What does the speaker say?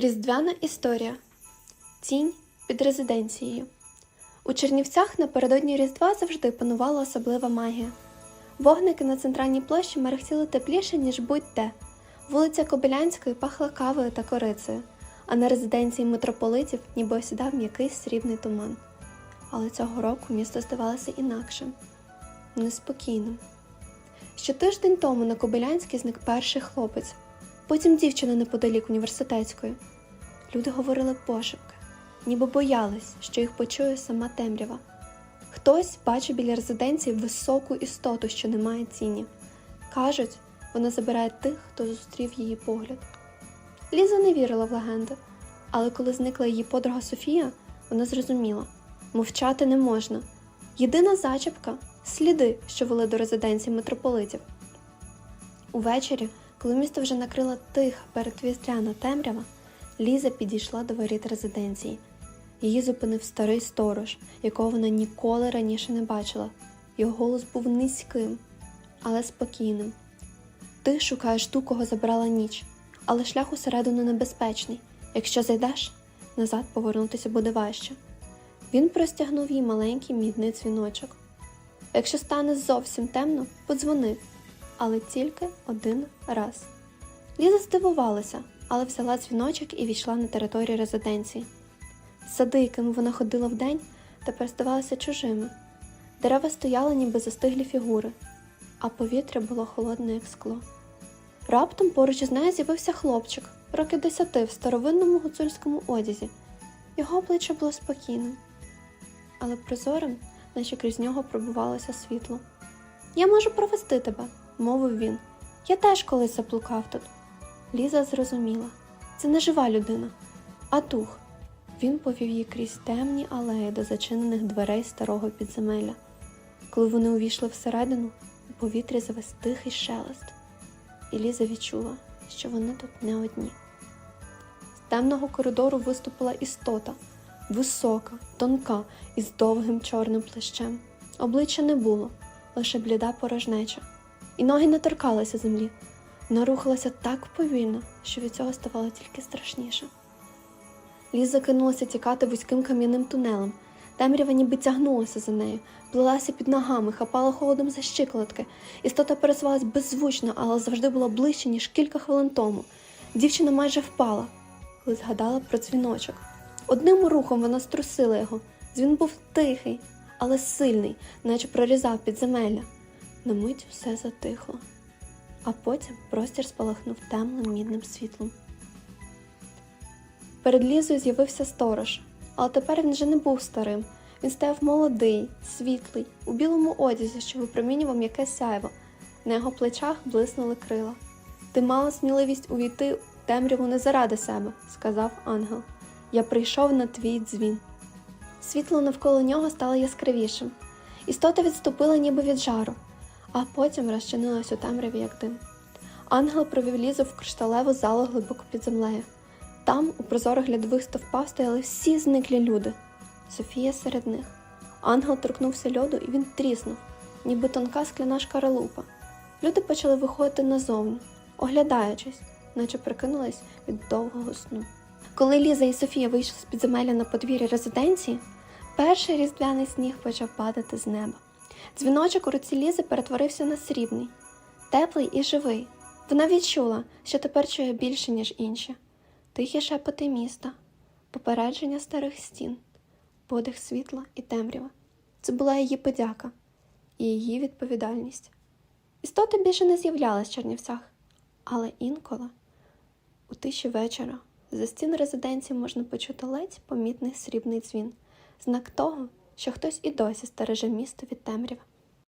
Різдвяна історія. Тінь під резиденцією. У Чернівцях напередодні Різдва завжди панувала особлива магія. Вогники на центральній площі мерехтіли тепліше, ніж будь-де. Вулиця Кобилянської пахла кавою та корицею, а на резиденції митрополитів ніби осідав м'який срібний туман. Але цього року місто здавалося інакшим, неспокійним. Ще тиждень тому на Кобилянській зник перший хлопець, потім дівчина неподалік університетської. Люди говорили пошепки, ніби боялись, що їх почує сама темрява. Хтось бачив біля резиденції високу істоту, що не має тіні. Кажуть, вона забирає тих, хто зустрів її погляд. Ліза не вірила в легенди, але коли зникла її подруга Софія, вона зрозуміла мовчати не можна. Єдина зачіпка сліди, що вели до резиденції митрополитів. Увечері, коли місто вже накрила тиха передвістряна темрява, Ліза підійшла до воріт резиденції. Її зупинив старий сторож, якого вона ніколи раніше не бачила. Його голос був низьким, але спокійним. Ти шукаєш ту, кого забрала ніч, але шлях усередину небезпечний. Якщо зайдеш, назад повернутися буде важче. Він простягнув їй маленький мідний дзвіночок. Якщо стане зовсім темно, подзвони, але тільки один раз. Ліза здивувалася, але взяла дзвіночок і війшла на територію резиденції. Сади, якими вона ходила вдень, тепер здавалися чужими. Дерева стояли, ніби застиглі фігури, а повітря було холодне, як скло. Раптом поруч із нею з'явився хлопчик, років десяти в старовинному гуцульському одязі. Його обличчя було спокійним, але прозорим, наче крізь нього пробивалося світло. Я можу провести тебе, мовив він. Я теж колись заблукав тут. Ліза зрозуміла це не жива людина, а дух. Він повів її крізь темні алеї до зачинених дверей старого підземелля. Коли вони увійшли всередину, у повітрі завис тихий шелест, і Ліза відчула, що вони тут не одні. З темного коридору виступила істота, висока, тонка і з довгим чорним плащем. Обличчя не було, лише бліда порожнеча, і ноги не торкалися землі. Вона рухалася так повільно, що від цього ставало тільки страшніше. Ліза кинулася тікати вузьким кам'яним тунелем. Темрява ніби тягнулася за нею, плелася під ногами, хапала холодом за щиколотки. Істота пересувалась беззвучно, але завжди була ближче, ніж кілька хвилин тому. Дівчина майже впала, коли згадала про дзвіночок. Одним рухом вона струсила його. Дзвін був тихий, але сильний, наче прорізав підземелля. На мить все затихло, а потім простір спалахнув темним мідним світлом. Перед лізою з'явився сторож, але тепер він вже не був старим. Він стояв молодий, світлий, у білому одязі, що випромінював м'яке сяйво. На його плечах блиснули крила. Ти мала сміливість увійти в темряву не заради себе, сказав ангел. Я прийшов на твій дзвін. Світло навколо нього стало яскравішим. Істота відступила ніби від жару, а потім розчинилась у темряві, як дим. Ангел провів лізу в кришталеву залу глибоко під землею. Там, у прозорих глядових стовпах, стояли всі зниклі люди. Софія серед них. Ангел торкнувся льоду, і він тріснув, ніби тонка скляна шкаралупа. Люди почали виходити назовні, оглядаючись, наче прикинулись від довгого сну. Коли Ліза і Софія вийшли з підземелля на подвір'я резиденції, перший різдвяний сніг почав падати з неба. Дзвіночок у руці Лізи перетворився на срібний, теплий і живий. Вона відчула, що тепер чує більше, ніж інші. Тихі шепоти міста, попередження старих стін, подих світла і темрява. Це була її подяка і її відповідальність. Істоти більше не з'являлась в Чернівцях, але інколи, у тиші вечора, за стін резиденції можна почути ледь помітний срібний дзвін, знак того, що хтось і досі стереже місто від темряви.